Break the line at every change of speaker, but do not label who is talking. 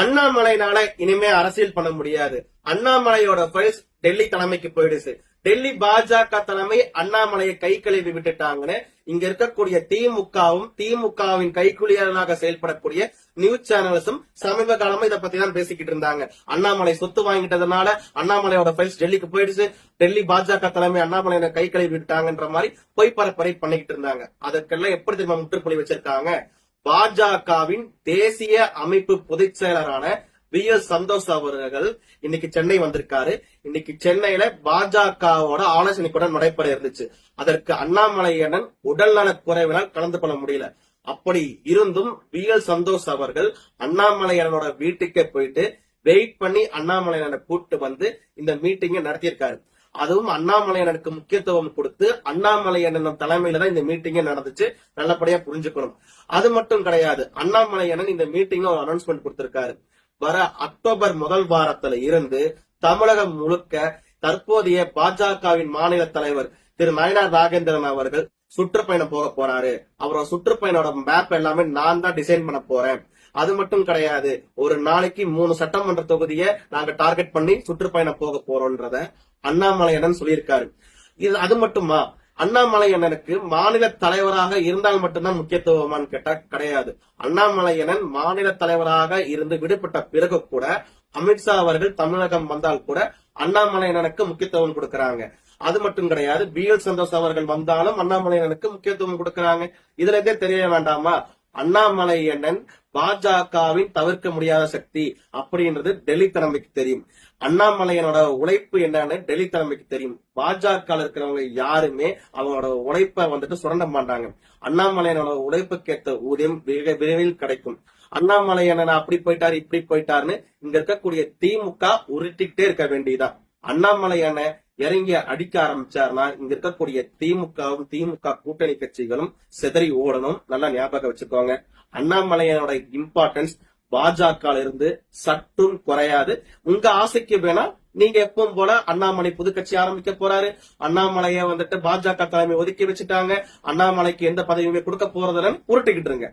அண்ணாமலைனால இனிமே அரசியல் பண்ண முடியாது. அண்ணாமலையோட ஃபைல்ஸ் டெல்லி தலைமைக்கு போயிடுச்சு. டெல்லி பாஜக தலைமை அண்ணாமலையை கை கழுவி விட்டுட்டாங்கன்னு இங்க இருக்கக்கூடிய திமுகவும் திமுகவின் கைக்குலியர்களாக செயல்படக்கூடிய நியூஸ் சேனல்ஸும் சமீப காலமா இத பத்தி தான் பேசிக்கிட்டு இருந்தாங்க. அண்ணாமலை சொத்து வாங்கிட்டதுனால அண்ணாமலையோட ஃபைல்ஸ் டெல்லிக்கு போயிடுச்சு. டெல்லி பாஜக தலைமை அண்ணாமலையை கை கழுவி விட்டாங்கன்ற மாதிரி பொய் பரப்பரை பண்ணிக்கிட்டு இருந்தாங்க. அதற்கெல்லாம் எப்படி திரும்ப முற்றுப்புள்ளி வச்சிருக்காங்க? பாஜகவின் தேசிய அமைப்பு பொதுச் செயலரான வி. எஸ். சந்தோஷ் அவர்கள் இன்னைக்கு சென்னை வந்திருக்காரு. இன்னைக்கு சென்னையில பாஜகவோட ஆலோசனை கூட நடைபெற இருந்துச்சு. அதற்கு அண்ணாமலையண்ணன் உடல்நலக் குறைவினால் கலந்து கொள்ள முடியல. அப்படி இருந்தும் வி. எல். சந்தோஷ் அவர்கள் அண்ணாமலையனோட வீட்டுக்கே போயிட்டு வெயிட் பண்ணி அண்ணாமலையனை கூப்பிட்டு வந்து இந்த மீட்டிங்கை நடத்தியிருக்காரு. அதுவும் அண்ணாமலையனுக்கு முக்கியத்துவம் கொடுத்து அண்ணாமலையன் தலைமையில தான் இந்த மீட்டிங்கே நடந்துச்சு. நல்லபடியா புரிஞ்சுக்கணும். அது மட்டும் கிடையாது அண்ணாமலையனன் இந்த மீட்டிங்ல ஒரு அனௌன்ஸ்மெண்ட் கொடுத்திருக்காரு. வர அக்டோபர் முதல் வாரத்துல இருந்து தமிழகம் முழுக்க தற்போதைய பாஜகவின் மாநில தலைவர் திரு நயனார் நாகேந்திரன் அவர்கள் சுற்றுப்பயணம் போக போறாரு. அவரோட சுற்றுப்பயணோட மேப் எல்லாமே நான் தான் டிசைன் பண்ண போறேன். அது மட்டும் கிடையாது. ஒரு நாளைக்கு மூணு சட்டமன்ற தொகுதியை நாங்க டார்கெட் பண்ணி சுற்றுப்பயணம் போக போறோம்ன்றத அண்ணாமலையனன் சொல்லியிருக்காரு. இது அது மட்டுமா? அண்ணாமலையனனுக்கு மாநில தலைவராக இருந்தால் மட்டும்தான் முக்கியத்துவமான்னு கேட்டா கிடையாது. அண்ணாமலையனன் மாநில தலைவராக இருந்து விடுபட்ட பிறகு கூட அமித்ஷா அவர்கள் தமிழகம் வந்தால் கூட அண்ணாமலையனனுக்கு முக்கியத்துவம் கொடுக்கறாங்க. அது மட்டும் கிடையாது பி எல் சந்தோஷ் அவர்கள் வந்தாலும் அண்ணாமலையனனுக்கு முக்கியத்துவம் கொடுக்கறாங்க. இதுல இருந்தே தெரிய வேண்டாமா? அண்ணாமலையண்ணன் பாஜகவின் தவிர்க்க முடியாத சக்தி அப்படின்றது டெல்லி தலைமைக்கு தெரியும். அண்ணாமலையனோட உழைப்பு என்னன்னு டெல்லி தலைமைக்கு தெரியும். பாஜக இருக்கிறவங்க யாருமே அவங்களோட உழைப்பை வந்துட்டு சுரண்ட மாட்டாங்க. அண்ணாமலையனோட உழைப்புக்கேற்ற ஊதியம் மிக விரைவில் கிடைக்கும். அண்ணாமலையன அப்படி போயிட்டாரு இப்படி போயிட்டாருன்னு இங்க இருக்கக்கூடிய திமுக உருட்டிக்கிட்டே இருக்க வேண்டியதான் அண்ணாமலையான இறங்கி அடிக்க ஆரம்பிச்சாருன்னா இங்க இருக்கக்கூடிய திமுகவும் திமுக கூட்டணி கட்சிகளும் சிதறி ஓடணும். நல்லா ஞாபகம் வச்சுக்கோங்க. அண்ணாமலையனோட இம்பார்ட்டன்ஸ் பாஜக இருந்து சற்றும் குறையாது. உங்க ஆசைக்கு வேணா நீங்க எப்பவும் போல அண்ணாமலை புதுக்கட்சி ஆரம்பிக்க போறாரு. அண்ணாமலைய வந்துட்டு பாஜக தலைமை ஒதுக்கி வச்சுட்டாங்க. அண்ணாமலைக்கு எந்த பதவியுமே கொடுக்க போறதுன்னு உருட்டுக்கிட்டு இருங்க.